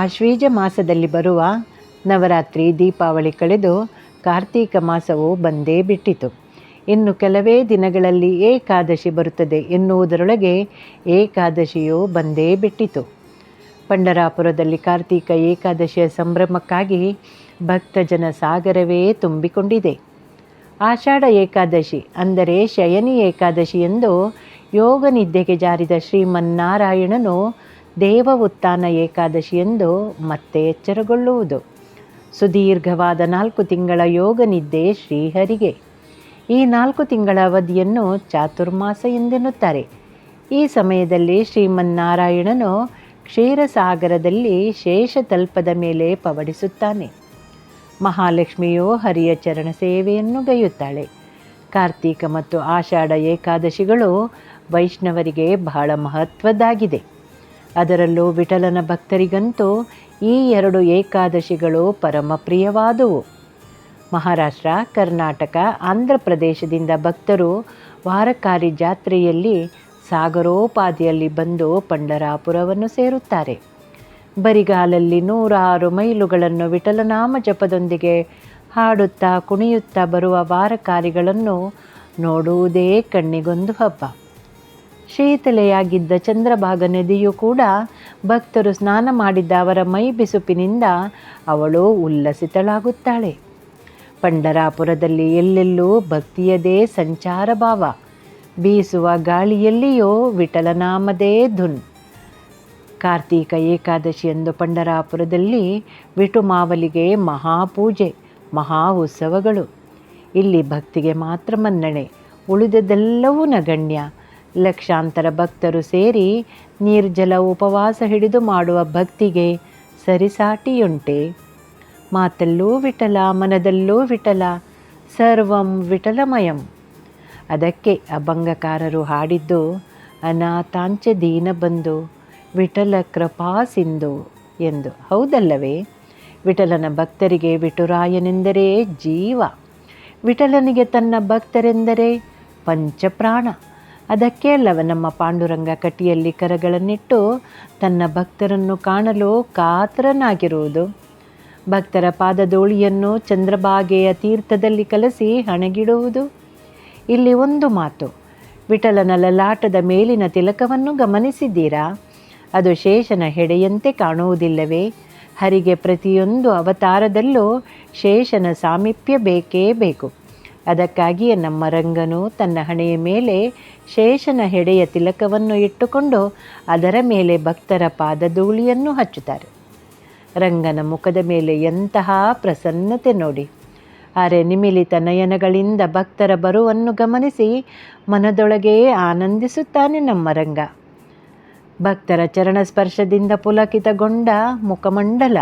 ಆಶ್ವೀಜ ಮಾಸದಲ್ಲಿ ಬರುವ ನವರಾತ್ರಿ ದೀಪಾವಳಿ ಕಳೆದು ಕಾರ್ತೀಕ ಮಾಸವು ಬಂದೇ ಬಿಟ್ಟಿತು. ಇನ್ನು ಕೆಲವೇ ದಿನಗಳಲ್ಲಿ ಏಕಾದಶಿ ಬರುತ್ತದೆ ಎನ್ನುವುದರೊಳಗೆ ಏಕಾದಶಿಯು ಬಂದೇ ಬಿಟ್ಟಿತು. ಪಂಡರಾಪುರದಲ್ಲಿ ಕಾರ್ತೀಕ ಏಕಾದಶಿಯ ಸಂಭ್ರಮಕ್ಕಾಗಿ ಭಕ್ತಜನ ಸಾಗರವೇ ತುಂಬಿಕೊಂಡಿದೆ. ಆಷಾಢ ಏಕಾದಶಿ ಅಂದರೆ ಶಯನಿ ಏಕಾದಶಿ ಎಂದು ಯೋಗ ನಿದ್ದೆಗೆ ಜಾರಿದ ಶ್ರೀಮನ್ನಾರಾಯಣನು ದೇವ ಉತ್ಥಾನ ಏಕಾದಶಿ ಎಂದು ಮತ್ತೆ ಎಚ್ಚರಗೊಳ್ಳುವುದು. ಸುದೀರ್ಘವಾದ ನಾಲ್ಕು ತಿಂಗಳ ಯೋಗ ನಿದ್ದೆ ಶ್ರೀಹರಿಗೆ. ಈ ನಾಲ್ಕು ತಿಂಗಳ ಅವಧಿಯನ್ನು ಚಾತುರ್ಮಾಸ ಎಂದೆನ್ನುತ್ತಾರೆ. ಈ ಸಮಯದಲ್ಲಿ ಶ್ರೀಮನ್ನಾರಾಯಣನು ಕ್ಷೀರಸಾಗರದಲ್ಲಿ ಶೇಷ ತಲ್ಪದ ಮೇಲೆ ಪವಡಿಸುತ್ತಾನೆ. ಮಹಾಲಕ್ಷ್ಮಿಯು ಹರಿಯ ಚರಣ ಸೇವೆಯನ್ನು ಗೈಯುತ್ತಾಳೆ. ಕಾರ್ತೀಕ ಮತ್ತು ಆಷಾಢ ಏಕಾದಶಿಗಳು ವೈಷ್ಣವರಿಗೆ ಬಹಳ ಮಹತ್ವದ್ದಾಗಿದೆ. ಅದರಲ್ಲೂ ವಿಠಲನ ಭಕ್ತರಿಗಂತೂ ಈ ಎರಡು ಏಕಾದಶಿಗಳು ಪರಮ ಪ್ರಿಯವಾದುವು. ಮಹಾರಾಷ್ಟ್ರ, ಕರ್ನಾಟಕ, ಆಂಧ್ರ ಪ್ರದೇಶದಿಂದ ಭಕ್ತರು ವಾರಕಾರಿ ಜಾತ್ರೆಯಲ್ಲಿ ಸಾಗರೋಪಾದಿಯಲ್ಲಿ ಬಂದು ಪಂಡರಾಪುರವನ್ನು ಸೇರುತ್ತಾರೆ. ಬರಿಗಾಲಲ್ಲಿ ನೂರಾರು ಮೈಲುಗಳನ್ನು ವಿಠಲನಾಮ ಜಪದೊಂದಿಗೆ ಹಾಡುತ್ತಾ ಕುಣಿಯುತ್ತಾ ಬರುವ ವಾರಕಾರಿಗಳನ್ನು ನೋಡುವುದೇ ಕಣ್ಣಿಗೊಂದು ಹಬ್ಬ. ಶೀತಲೆಯಾಗಿದ್ದ ಚಂದ್ರಭಾಗ ನದಿಯು ಕೂಡ ಭಕ್ತರು ಸ್ನಾನ ಮಾಡಿದ್ದ ಅವರ ಮೈ ಬಿಸುಪಿನಿಂದ ಅವಳು ಉಲ್ಲಸಿತಳಾಗುತ್ತಾಳೆ. ಪಂಡರಾಪುರದಲ್ಲಿ ಎಲ್ಲೆಲ್ಲೂ ಭಕ್ತಿಯದೇ ಸಂಚಾರ ಭಾವ. ಬೀಸುವ ಗಾಳಿಯಲ್ಲಿಯೋ ವಿಠಲನಾಮದೇ ಧುನ್. ಕಾರ್ತೀಕ ಏಕಾದಶಿಯಂದು ಪಂಡರಾಪುರದಲ್ಲಿ ವಿಟುಮಾವಲಿಗೆ ಮಹಾಪೂಜೆ, ಮಹಾ ಉತ್ಸವಗಳು. ಇಲ್ಲಿ ಭಕ್ತಿಗೆ ಮಾತ್ರ ಮನ್ನಣೆ, ಉಳಿದದೆಲ್ಲವೂ ನಗಣ್ಯ. ಲಕ್ಷಾಂತರ ಭಕ್ತರು ಸೇರಿ ನಿರ್ಜಲ ಉಪವಾಸ ಹಿಡಿದು ಮಾಡುವ ಭಕ್ತಿಗೆ ಸರಿಸಾಟಿಯುಂಟೆ. ಮಾತಲ್ಲೂ ವಿಠಲ, ಮನದಲ್ಲೂ ವಿಠಲ, ಸರ್ವಂ ವಿಠಲಮಯಂ. ಅದಕ್ಕೆ ಅಭಂಗಕಾರರು ಹಾಡಿದ್ದು, ಅನಾಥಾಂಚ ದೀನ ಬಂದು ವಿಠಲ ಕೃಪಾ ಸಿಂಧು ಎಂದು. ಹೌದಲ್ಲವೇ? ವಿಠಲನ ಭಕ್ತರಿಗೆ ವಿಠುರಾಯನೆಂದರೆ ಜೀವ. ವಿಠಲನಿಗೆ ತನ್ನ ಭಕ್ತರೆಂದರೆ ಪಂಚಪ್ರಾಣ. ಅದಕ್ಕೆ ಅಲ್ಲವ ನಮ್ಮ ಪಾಂಡುರಂಗ ಕಟಿಯಲ್ಲಿ ಕರಗಳನ್ನಿಟ್ಟು ತನ್ನ ಭಕ್ತರನ್ನು ಕಾಣಲು ಕಾತರನಾಗಿರುವುದು. ಭಕ್ತರ ಪಾದದೋಳಿಯನ್ನು ಚಂದ್ರಭಾಗೆಯ ತೀರ್ಥದಲ್ಲಿ ಕಲಸಿ ಹಣಗಿಡುವುದು. ಇಲ್ಲಿ ಒಂದು ಮಾತು, ವಿಠಲನ ಲಲಾಟದ ಮೇಲಿನ ತಿಲಕವನ್ನು ಗಮನಿಸಿದ್ದೀರಾ? ಅದು ಶೇಷನ ಹೆಡೆಯಂತೆ ಕಾಣುವುದಿಲ್ಲವೇ? ಹರಿಗೆ ಪ್ರತಿಯೊಂದು ಅವತಾರದಲ್ಲೂ ಶೇಷನ ಸಾಮೀಪ್ಯ ಬೇಕೇ ಬೇಕು. ಅದಕ್ಕಾಗಿಯೇ ನಮ್ಮ ರಂಗನು ತನ್ನ ಹಣೆಯ ಮೇಲೆ ಶೇಷನ ಹೆಡೆಯ ತಿಲಕವನ್ನು ಇಟ್ಟುಕೊಂಡು ಅದರ ಮೇಲೆ ಭಕ್ತರ ಪಾದಧೂಳಿಯನ್ನು ಹಚ್ಚುತ್ತಾರೆ. ರಂಗನ ಮುಖದ ಮೇಲೆ ಎಂತಹ ಪ್ರಸನ್ನತೆ ನೋಡಿ. ಅರೆ ನಿಮಿಲಿತ ನಯನಗಳಿಂದ ಭಕ್ತರ ಬರುವನ್ನು ಗಮನಿಸಿ ಮನದೊಳಗೆ ಆನಂದಿಸುತ್ತಾನೆ ನಮ್ಮ ರಂಗ. ಭಕ್ತರ ಚರಣ ಸ್ಪರ್ಶದಿಂದ ಪುಲಕಿತಗೊಂಡ ಮುಖಮಂಡಲ.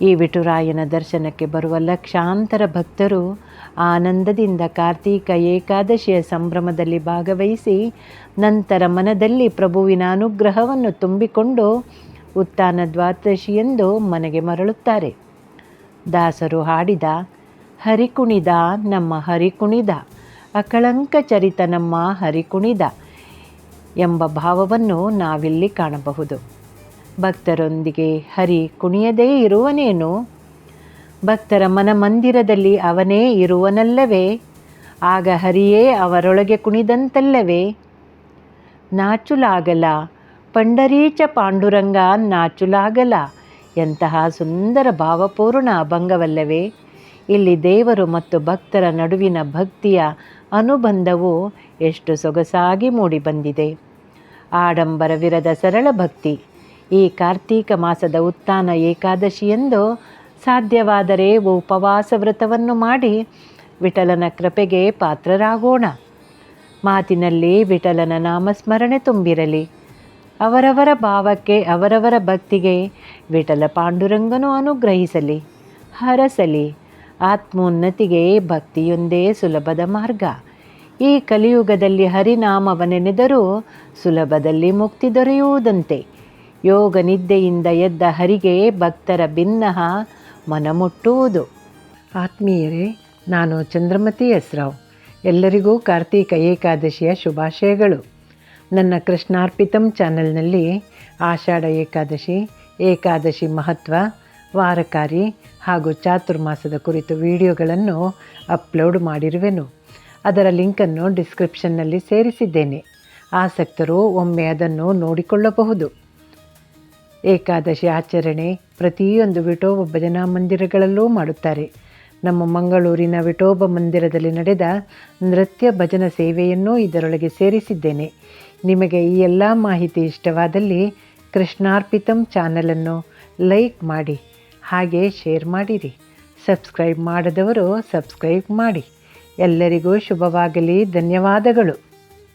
ಈ ವಿಠುರಾಯನ ದರ್ಶನಕ್ಕೆ ಬರುವ ಲಕ್ಷಾಂತರ ಭಕ್ತರು ಆನಂದದಿಂದ ಕಾರ್ತೀಕ ಏಕಾದಶಿಯ ಸಂಭ್ರಮದಲ್ಲಿ ಭಾಗವಹಿಸಿ ನಂತರ ಮನದಲ್ಲಿ ಪ್ರಭುವಿನ ಅನುಗ್ರಹವನ್ನು ತುಂಬಿಕೊಂಡು ಉತ್ತಾನ ದ್ವಾದಶಿಯೆಂದು ಮನೆಗೆ ಮರಳುತ್ತಾರೆ. ದಾಸರು ಹಾಡಿದ, ಹರಿಕುಣಿದ ನಮ್ಮ ಹರಿಕುಣಿದ, ಅಕಳಂಕ ಚರಿತ ನಮ್ಮ ಹರಿಕುಣಿದ ಎಂಬ ಭಾವವನ್ನು ನಾವಿಲ್ಲಿ ಕಾಣಬಹುದು. ಭಕ್ತರೊಂದಿಗೆ ಹರಿ ಕುಣಿಯದೇ ಇರುವನೇನು? ಭಕ್ತರ ಮನಮಂದಿರದಲ್ಲಿ ಅವನೇ ಇರುವನಲ್ಲವೇ? ಆಗ ಹರಿಯೇ ಅವರೊಳಗೆ ಕುಣಿದಂತಲ್ಲವೇ? ನಾಚುಲಾಗಲ, ಪಂಡರೀಚ ಪಾಂಡುರಂಗ ನಾಚುಲಾಗಲ, ಎಂತಹ ಸುಂದರ ಭಾವಪೂರ್ಣ ಅಭಂಗವಲ್ಲವೇ? ಇಲ್ಲಿ ದೇವರು ಮತ್ತು ಭಕ್ತರ ನಡುವಿನ ಭಕ್ತಿಯ ಅನುಬಂಧವು ಎಷ್ಟು ಸೊಗಸಾಗಿ ಮೂಡಿಬಂದಿದೆ. ಆಡಂಬರವಿರದ ಸರಳ ಭಕ್ತಿ. ಈ ಕಾರ್ತೀಕ ಮಾಸದ ಉತ್ಥಾನ ಏಕಾದಶಿಯೆಂದು ಸಾಧ್ಯವಾದರೆ ಉಪವಾಸ ವ್ರತವನ್ನು ಮಾಡಿ ವಿಠಲನ ಕೃಪೆಗೆ ಪಾತ್ರರಾಗೋಣ. ಮಾತಿನಲ್ಲಿ ವಿಠಲನ ನಾಮಸ್ಮರಣೆ ತುಂಬಿರಲಿ. ಅವರವರ ಭಾವಕ್ಕೆ, ಅವರವರ ಭಕ್ತಿಗೆ ವಿಠಲ ಪಾಂಡುರಂಗನು ಅನುಗ್ರಹಿಸಲಿ, ಹರಸಲಿ. ಆತ್ಮೋನ್ನತಿಗೆ ಭಕ್ತಿಯೊಂದೇ ಸುಲಭದ ಮಾರ್ಗ. ಈ ಕಲಿಯುಗದಲ್ಲಿ ಹರಿನಾಮವನೆನೆದರೂ ಸುಲಭದಲ್ಲಿ ಮುಕ್ತಿ ದೊರೆಯುವುದಂತೆ. ಯೋಗ ನಿದ್ದೆಯಿಂದ ಎದ್ದ ಹರಿಗೆ ಭಕ್ತರ ಭಿನ್ನಹ ಮನಮುಟ್ಟುವುದು. ಆತ್ಮೀಯರೇ, ನಾನು ಚಂದ್ರಮತಿ ಎಸ್ರಾವ್ ಎಲ್ಲರಿಗೂ ಕಾರ್ತೀಕ ಏಕಾದಶಿಯ ಶುಭಾಶಯಗಳು. ನನ್ನ ಕೃಷ್ಣಾರ್ಪಿತಂ ಚಾನೆಲ್ನಲ್ಲಿ ಆಷಾಢ ಏಕಾದಶಿ ಏಕಾದಶಿ ಮಹತ್ವ, ವಾರಕಾರಿ ಹಾಗೂ ಚಾತುರ್ಮಾಸದ ಕುರಿತು ವಿಡಿಯೋಗಳನ್ನು ಅಪ್ಲೋಡ್ ಮಾಡಿರುವೆನು. ಅದರ ಲಿಂಕನ್ನು ಡಿಸ್ಕ್ರಿಪ್ಷನ್ನಲ್ಲಿ ಸೇರಿಸಿದ್ದೇನೆ. ಆಸಕ್ತರು ಒಮ್ಮೆ ಅದನ್ನು ನೋಡಿಕೊಳ್ಳಬಹುದು. ಏಕಾದಶಿ ಆಚರಣೆ ಪ್ರತಿಯೊಂದು ವಿಠೋಬ ಭಜನಾ ಮಂದಿರಗಳಲ್ಲೂ ಮಾಡುತ್ತಾರೆ. ನಮ್ಮ ಮಂಗಳೂರಿನ ವಿಠೋಬ ಮಂದಿರದಲ್ಲಿ ನಡೆದ ನೃತ್ಯ ಭಜನ ಸೇವೆಯನ್ನೂ ಇದರೊಳಗೆ ಸೇರಿಸಿದ್ದೇನೆ. ನಿಮಗೆ ಈ ಎಲ್ಲ ಮಾಹಿತಿ ಇಷ್ಟವಾದಲ್ಲಿ ಕೃಷ್ಣಾರ್ಪಿತಂ ಚಾನಲನ್ನು ಲೈಕ್ ಮಾಡಿ, ಹಾಗೆ ಶೇರ್ ಮಾಡಿರಿ. ಸಬ್ಸ್ಕ್ರೈಬ್ ಮಾಡದವರು ಸಬ್ಸ್ಕ್ರೈಬ್ ಮಾಡಿ. ಎಲ್ಲರಿಗೂ ಶುಭವಾಗಲಿ, ಧನ್ಯವಾದಗಳು.